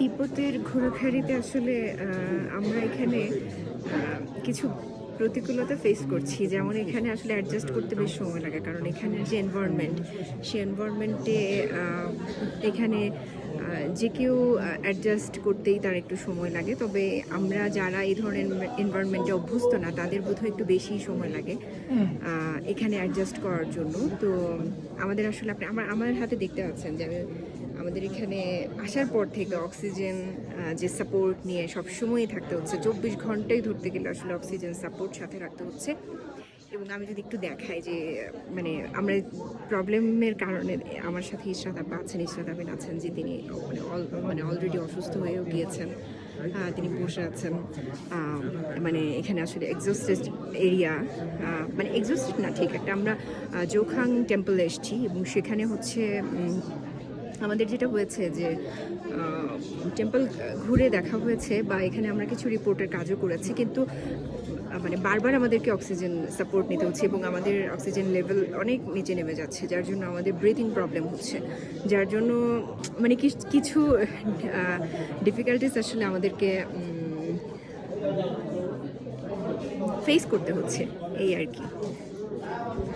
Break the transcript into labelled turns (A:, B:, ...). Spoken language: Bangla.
A: তিব্বতের ঘোরাঘুরিতে আসলে আমরা এখানে কিছু প্রতিকূলতা ফেস করছি। যেমন এখানে আসলে অ্যাডজাস্ট করতে বেশ সময় লাগে কারণ এখানে যে এনভায়রনমেন্ট সে এনভায়রনমেন্টে এখানে যে কেউ অ্যাডজাস্ট করতেই তার একটু সময় লাগে। তবে আমরা যারা এই ধরনের এনভায়রনমেন্টে অভ্যস্ত না তাদের বোধহয় একটু বেশি সময় লাগে এখানে অ্যাডজাস্ট করার জন্য। তো আমাদের আসলে আপনি আমার আমার হাতে দেখতে পাচ্ছেন যে আমি আমাদের এখানে আসার পর থেকে অক্সিজেন যে সাপোর্ট নিয়ে সব সবসময়ই থাকতে হচ্ছে। চব্বিশ ঘন্টাই ধরতে গেলে আসলে অক্সিজেন সাপোর্ট সাথে রাখতে হচ্ছে। এবং আমি যদি একটু দেখাই যে মানে আমরা প্রবলেমের কারণে আমার সাথে ইশরাত আপা আছেন, ইশরাত আবিন আছেন, যে তিনি মানে মানে অলরেডি অসুস্থ হয়েও গিয়েছেন তিনি বসে আছেন। মানে এখানে আসলে এক্সস্টেড এরিয়া মানে এক্সস্টেড না, ঠিক একটা। আমরা জোখাং টেম্পলে এসেছি এবং সেখানে হচ্ছে আমাদের যেটা হয়েছে যে টেম্পল ঘুরে দেখা হয়েছে বা এখানে আমরা কিছু রিপোর্টের কাজও করেছি, কিন্তু মানে বারবার আমাদেরকে অক্সিজেন সাপোর্ট নিতে হচ্ছে এবং আমাদের অক্সিজেন লেভেল অনেক নিচে নেমে যাচ্ছে, যার জন্য আমাদের ব্রিথিং প্রবলেম হচ্ছে। যার জন্য মানে কিছু ডিফিকাল্টিস আসলে আমাদেরকে ফেস করতে হচ্ছে, এই আর কি।